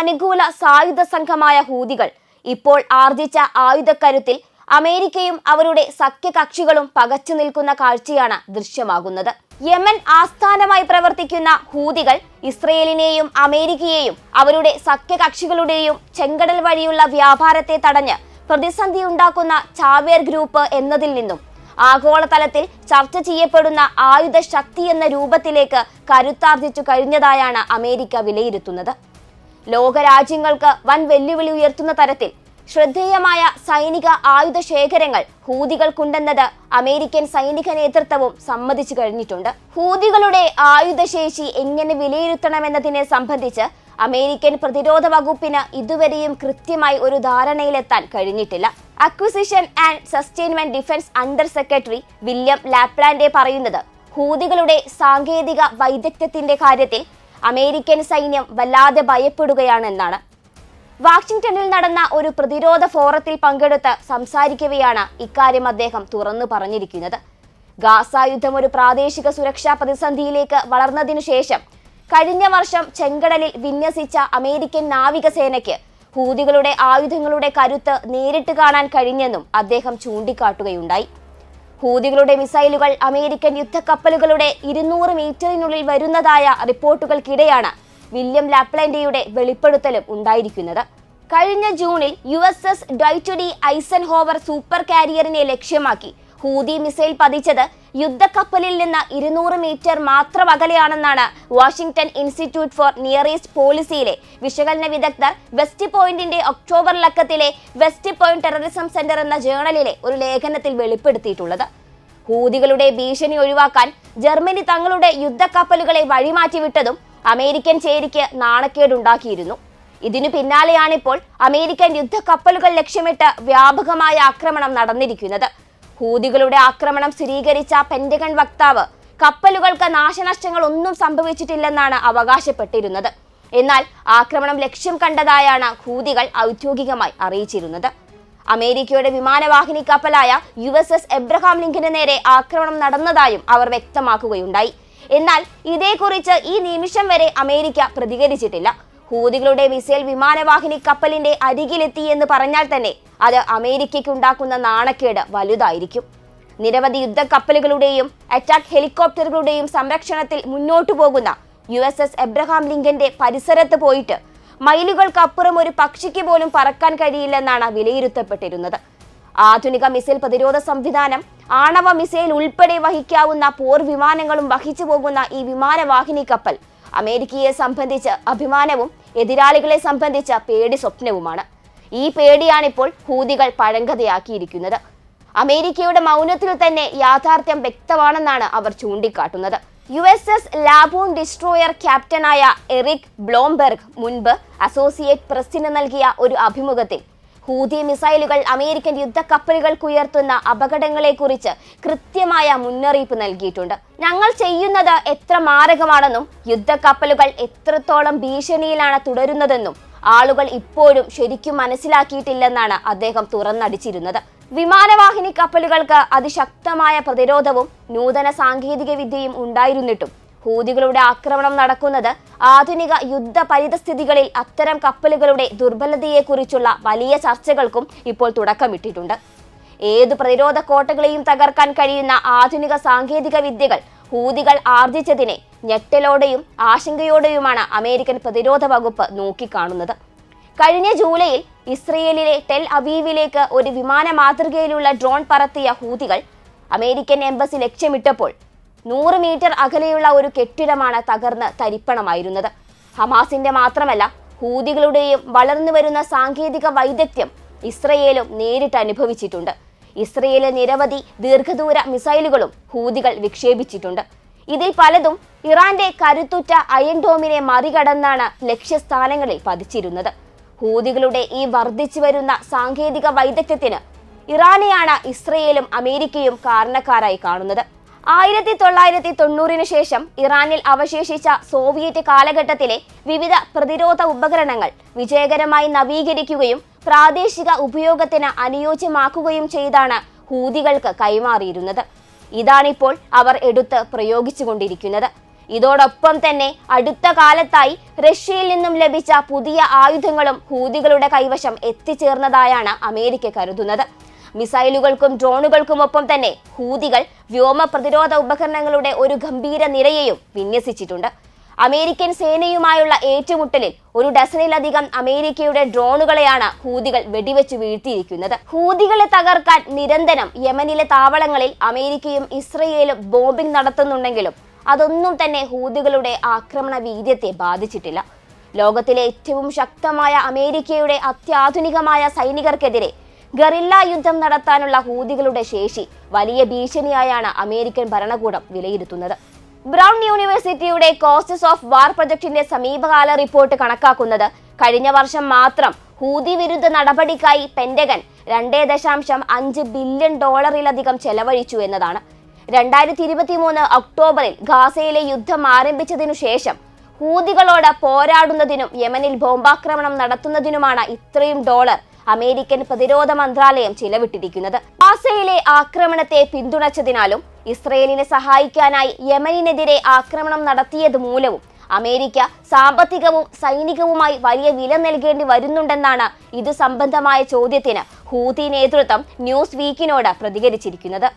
അനുകൂല സായുധ സംഘമായ ഹൂതികൾ. ഇപ്പോൾ ആർജിച്ച ആയുധക്കരുത്തിൽ അമേരിക്കയും അവരുടെ സഖ്യകക്ഷികളും പകച്ചു നിൽക്കുന്ന കാഴ്ചയാണ് ദൃശ്യമാകുന്നത്. യമൻ ആസ്ഥാനമായി പ്രവർത്തിക്കുന്ന ഹൂതികൾ ഇസ്രയേലിനെയും അമേരിക്കയെയും അവരുടെ സഖ്യകക്ഷികളുടെയും ചെങ്കടൽ വഴിയുള്ള വ്യാപാരത്തെ തടഞ്ഞ് പ്രതിസന്ധി ഉണ്ടാക്കുന്ന ചാവേർ ഗ്രൂപ്പ് എന്നതിൽ നിന്നും ആഗോളതലത്തിൽ ചർച്ച ചെയ്യപ്പെടുന്ന ആയുധ ശക്തി എന്ന രൂപത്തിലേക്ക് കരുത്താർജിച്ചു കഴിഞ്ഞതായാണ് അമേരിക്ക വിലയിരുത്തുന്നത്. ലോകരാജ്യങ്ങൾക്ക് വൻ വെല്ലുവിളി ഉയർത്തുന്ന തരത്തിൽ ശ്രദ്ധേയമായ സൈനിക ആയുധ ശേഖരങ്ങൾ ഹൂതികൾക്കുണ്ടെന്നത് അമേരിക്കൻ സൈനിക നേതൃത്വവും സമ്മതിച്ചു കഴിഞ്ഞിട്ടുണ്ട്. ഹൂതികളുടെ ആയുധശേഷി എങ്ങനെ വിലയിരുത്തണമെന്നതിനെ സംബന്ധിച്ച് അമേരിക്കൻ പ്രതിരോധ വകുപ്പിന് ഇതുവരെയും കൃത്യമായി ഒരു ധാരണയിലെത്താൻ കഴിഞ്ഞിട്ടില്ല. Acquisition and sustainment defense under secretary William LaPlante പറയുന്നത് ഹൂതികളുടെ സാങ്കേതിക വൈദഗ്ധ്യത്തിന്റെ കാര്യത്തിൽ അമേരിക്കൻ സൈന്യം വല്ലാതെ ഭയപ്പെടുകയാണെന്നാണ്. വാഷിംഗ്ടണിൽ നടന്ന ഒരു പ്രതിരോധ ഫോറത്തിൽ പങ്കെടുത്ത് സംസാരിക്കവെയാണ് ഇക്കാര്യം അദ്ദേഹം തുറന്നു പറഞ്ഞിരിക്കുന്നത്. ഗാസ യുദ്ധം ഒരു പ്രാദേശിക സുരക്ഷാ പ്രതിസന്ധിയിലേക്ക് വളർന്നതിനു ശേഷം കഴിഞ്ഞ വർഷം ചെങ്കടലിൽ വിന്യസിച്ച അമേരിക്കൻ നാവികസേനയ്ക്ക് ഹൂതികളുടെ ആയുധങ്ങളുടെ കരുത്ത് നേരിട്ട് കാണാൻ കഴിഞ്ഞെന്നും അദ്ദേഹം ചൂണ്ടിക്കാട്ടുകയുണ്ടായി. ഹൂതികളുടെ മിസൈലുകൾ അമേരിക്കൻ യുദ്ധക്കപ്പലുകളുടെ ഇരുന്നൂറ് മീറ്ററിനുള്ളിൽ വരുന്നതായ റിപ്പോർട്ടുകൾക്കിടെയാണ് വില്യം ലാപ്ലൻഡയുടെ വെളിപ്പെടുത്തലും ഉണ്ടായിരിക്കുന്നത്. കഴിഞ്ഞ ജൂണിൽ U S S Dwight D Eisenhower super കാരിയറിനെ ലക്ഷ്യമാക്കി ഹൂതി മിസൈൽ പതിച്ചത് യുദ്ധക്കപ്പലിൽ നിന്ന് ഇരുന്നൂറ് മീറ്റർ മാത്രം അകലെയാണെന്നാണ് Washington Institute for Near East പോളിസിയിലെ വിശകലന വിദഗ്ധർ വെസ്റ്റ് പോയിന്റിന്റെ ഒക്ടോബർ ലക്കത്തിലെ വെസ്റ്റ് പോയിന്റ് ടെററിസം സെന്റർ എന്ന ജേണലിലെ ഒരു ലേഖനത്തിൽ വെളിപ്പെടുത്തിയിട്ടുള്ളത്. ഹൂതികളുടെ ഭീഷണി ഒഴിവാക്കാൻ ജർമ്മനി തങ്ങളുടെ യുദ്ധക്കപ്പലുകളെ വഴിമാറ്റിവിട്ടതും അമേരിക്കൻ ചേരിക്ക് നാണക്കേടുണ്ടാക്കിയിരുന്നു. ഇതിനു പിന്നാലെയാണിപ്പോൾ അമേരിക്കൻ യുദ്ധക്കപ്പലുകൾ ലക്ഷ്യമിട്ട് വ്യാപകമായ ആക്രമണം നടന്നിരിക്കുന്നത്. ഹൂതികളുടെ ആക്രമണം സ്ഥിരീകരിച്ച പെന്റഗൺ വക്താവ്. കപ്പലുകൾക്ക് നാശനഷ്ടങ്ങൾ ഒന്നും സംഭവിച്ചിട്ടില്ലെന്നാണ് അവകാശപ്പെട്ടിരുന്നത്. എന്നാൽ ആക്രമണം ലക്ഷ്യം കണ്ടതായാണ് ഹൂതികൾ ഔദ്യോഗികമായി അറിയിച്ചിരുന്നത്. അമേരിക്കയുടെ വിമാനവാഹിനി കപ്പലായ യു എസ് എസ് എബ്രഹാം ലിങ്കിന് നേരെ ആക്രമണം നടന്നതായും അവർ വ്യക്തമാക്കുകയുണ്ടായി. എന്നാൽ ഇതേക്കുറിച്ച് ഈ നിമിഷം വരെ അമേരിക്ക പ്രതികരിച്ചിട്ടില്ല. ഹൂതികളുടെ മിസൈൽ വിമാനവാഹിനി കപ്പലിന്റെ അരികിലെത്തി എന്ന് പറഞ്ഞാൽ തന്നെ അത് അമേരിക്കയ്ക്ക് ഉണ്ടാക്കുന്ന നാണക്കേട് വലുതായിരിക്കും. നിരവധി യുദ്ധക്കപ്പലുകളുടെയും അറ്റാക്ക് ഹെലികോപ്റ്ററുകളുടെയും സംരക്ഷണത്തിൽ മുന്നോട്ടു പോകുന്ന യു എസ് എസ് എബ്രഹാം ലിങ്കന്റെ പരിസരത്ത് പോയിട്ട് മൈലുകൾക്കപ്പുറം ഒരു പക്ഷിക്ക് പോലും പറക്കാൻ കഴിയില്ലെന്നാണ് വിലയിരുത്തപ്പെട്ടിരുന്നത്. ആധുനിക മിസൈൽ പ്രതിരോധ സംവിധാനം ആണവ മിസൈൽ ഉൾപ്പെടെ വഹിക്കാവുന്ന പോർ വിമാനങ്ങളും വഹിച്ചു പോകുന്ന ഈ വിമാനവാഹിനി കപ്പൽ അമേരിക്കയെ സംബന്ധിച്ച് അഭിമാനവും എതിരാളികളെ സംബന്ധിച്ച പേടി സ്വപ്നവുമാണ്. ഈ പേടിയാണിപ്പോൾ ഹൂതികൾ പഴങ്കഥയാക്കിയിരിക്കുന്നത്. അമേരിക്കയുടെ മൗനത്തിൽ തന്നെ യാഥാർത്ഥ്യം വ്യക്തമാണെന്നാണ് അവർ ചൂണ്ടിക്കാട്ടുന്നത്. U S S Laboon destroyer ക്യാപ്റ്റനായ Eric Blomberg മുൻപ് അസോസിയേറ്റ് പ്രസിന് നൽകിയ ഒരു അഭിമുഖത്തിൽ ഹൂതി മിസൈലുകൾ അമേരിക്കൻ യുദ്ധക്കപ്പലുകൾക്ക് ഉയർത്തുന്ന അപകടങ്ങളെക്കുറിച്ച് കൃത്യമായ മുന്നറിയിപ്പ് നൽകിയിട്ടുണ്ട്. ഞങ്ങൾ ചെയ്യുന്നത് എത്ര മാരകമാണെന്നും യുദ്ധക്കപ്പലുകൾ എത്രത്തോളം ഭീഷണിയിലാണ് തുടരുന്നതെന്നും ആളുകൾ ഇപ്പോഴും ശരിക്കും മനസ്സിലാക്കിയിട്ടില്ലെന്നാണ് അദ്ദേഹം തുറന്നടിച്ചിരുന്നത്. വിമാനവാഹിനി കപ്പലുകൾക്ക് അതിശക്തമായ പ്രതിരോധവും നൂതന സാങ്കേതിക വിദ്യയും ഉണ്ടായിരുന്നിട്ടും ഹൂതികളുടെ ആക്രമണം നടക്കുന്നത് ആധുനിക യുദ്ധ പരിതസ്ഥിതികളിൽ അത്തരം കപ്പലുകളുടെ ദുർബലതയെക്കുറിച്ചുള്ള വലിയ ചർച്ചകൾക്കും ഇപ്പോൾ തുടക്കമിട്ടിട്ടുണ്ട്. ഏതു പ്രതിരോധ കോട്ടകളെയും തകർക്കാൻ കഴിയുന്ന ആധുനിക സാങ്കേതിക വിദ്യകൾ ഹൂതികൾ ആർജിച്ചതിനെ ഞെട്ടലോടെയും ആശങ്കയോടെയുമാണ് അമേരിക്കൻ പ്രതിരോധ വകുപ്പ് നോക്കിക്കാണുന്നത്. കഴിഞ്ഞ ജൂലൈയിൽ ഇസ്രയേലിലെ ടെൽ അവീവിലേക്ക് ഒരു വിമാന മാതൃകയിലുള്ള ഡ്രോൺ പറത്തിയ ഹൂതികൾ അമേരിക്കൻ എംബസി ലക്ഷ്യമിട്ടപ്പോൾ നൂറ് മീറ്റർ അകലെയുള്ള ഒരു കെട്ടിടമാണ് തകർന്ന് തരിപ്പണമായിരുന്നത്. ഹമാസിന്റെ മാത്രമല്ല ഹൂതികളുടെയും വളർന്നു വരുന്ന സാങ്കേതിക വൈദഗ്ധ്യം ഇസ്രയേലും നേരിട്ട് അനുഭവിച്ചിട്ടുണ്ട്. ഇസ്രയേലിൽ നിരവധി ദീർഘദൂര മിസൈലുകളും ഹൂതികൾ വിക്ഷേപിച്ചിട്ടുണ്ട്. ഇതിൽ പലതും ഇറാന്റെ കരുത്തുറ്റ അയൺ ഡോമിനെ മറികടന്നാണ് ലക്ഷ്യസ്ഥാനങ്ങളിൽ പതിച്ചിരുന്നത്. ഹൂതികളുടെ ഈ വർദ്ധിച്ചു വരുന്ന സാങ്കേതിക വൈദഗ്ധ്യത്തിന് ഇറാനെയാണ് ഇസ്രയേലും അമേരിക്കയും കാരണക്കാരായി കാണുന്നത്. ആയിരത്തി തൊള്ളായിരത്തി തൊണ്ണൂറിന് ശേഷം ഇറാനിൽ അവശേഷിച്ച സോവിയറ്റ് കാലഘട്ടത്തിലെ വിവിധ പ്രതിരോധ ഉപകരണങ്ങൾ വിജയകരമായി നവീകരിക്കുകയും പ്രാദേശിക ഉപയോഗത്തിന് അനുയോജ്യമാക്കുകയും ചെയ്താണ് ഹൂതികൾക്ക് കൈമാറിയിരുന്നത്. ഇതാണിപ്പോൾ അവർ എടുത്ത് പ്രയോഗിച്ചുകൊണ്ടിരിക്കുന്നത്. ഇതോടൊപ്പം തന്നെ അടുത്ത കാലത്തായി റഷ്യയിൽ നിന്നും ലഭിച്ച പുതിയ ആയുധങ്ങളും ഹൂതികളുടെ കൈവശം എത്തിച്ചേർന്നതായാണ് അമേരിക്ക കരുതുന്നത്. മിസൈലുകൾക്കും ഡ്രോണുകൾക്കുമൊപ്പം തന്നെ ഹൂതികൾ വ്യോമ പ്രതിരോധ ഉപകരണങ്ങളുടെ ഒരു ഗംഭീര നിരയെയും വിന്യസിച്ചിട്ടുണ്ട്. അമേരിക്കൻ സേനയുമായുള്ള ഏറ്റുമുട്ടലിൽ ഒരു ഡസനിലധികം അമേരിക്കയുടെ ഡ്രോണുകളെയാണ് ഹൂതികൾ വെടിവെച്ചു വീഴ്ത്തിയിരിക്കുന്നത്. ഹൂതികളെ തകർക്കാൻ നിരന്തരം യമനിലെ താവളങ്ങളിൽ അമേരിക്കയും ഇസ്രയേലും ബോംബിംഗ് നടത്തുന്നുണ്ടെങ്കിലും അതൊന്നും തന്നെ ഹൂതികളുടെ ആക്രമണ വീര്യത്തെ ബാധിച്ചിട്ടില്ല. ലോകത്തിലെ ഏറ്റവും ശക്തമായ അമേരിക്കയുടെ അത്യാധുനികമായ സൈനികർക്കെതിരെ ഗറില്ല യുദ്ധം നടത്താനുള്ള ഹൂതികളുടെ ശേഷി വലിയ ഭീഷണിയായാണ് അമേരിക്കൻ ഭരണകൂടം വിലയിരുത്തുന്നത്. ബ്രൗൺ യൂണിവേഴ്സിറ്റിയുടെ കോസ്റ്റസ് ഓഫ് വാർ പ്രൊജക്ടിന്റെ സമീപകാല റിപ്പോർട്ട് കണക്കാക്കുന്നത് കഴിഞ്ഞ വർഷം മാത്രം ഹൂതി വിരുദ്ധ നടപടിക്കായി പെന്റഗൻ രണ്ടേ ദശാംശം അഞ്ച് ബില്യൺ ഡോളറിലധികം ചെലവഴിച്ചു എന്നതാണ്. രണ്ടായിരത്തി ഇരുപത്തി മൂന്ന് ഒക്ടോബറിൽ ഗാസയിലെ യുദ്ധം ആരംഭിച്ചതിനു ശേഷം ഹൂതികളോട് പോരാടുന്നതിനും യമനിൽ ബോംബാക്രമണം നടത്തുന്നതിനുമാണ് ഇത്രയും ഡോളർ അമേരിക്കൻ പ്രതിരോധ മന്ത്രാലയം ചിലവിട്ടിരിക്കുന്നത്. ഗാസയിലെ ആക്രമണത്തെ പിന്തുണച്ചതിനാലും ഇസ്രയേലിനെ സഹായിക്കാനായി യമനിനെതിരെ ആക്രമണം നടത്തിയത് മൂലവും അമേരിക്ക സാമ്പത്തികവും സൈനികവുമായി വലിയ വില നൽകേണ്ടി വരുന്നുണ്ടെന്നാണ് ഇത് സംബന്ധമായ ചോദ്യത്തിന് ഹൂതി നേതൃത്വം ന്യൂസ് വീക്കിനോട് പ്രതികരിച്ചിരിക്കുന്നത്.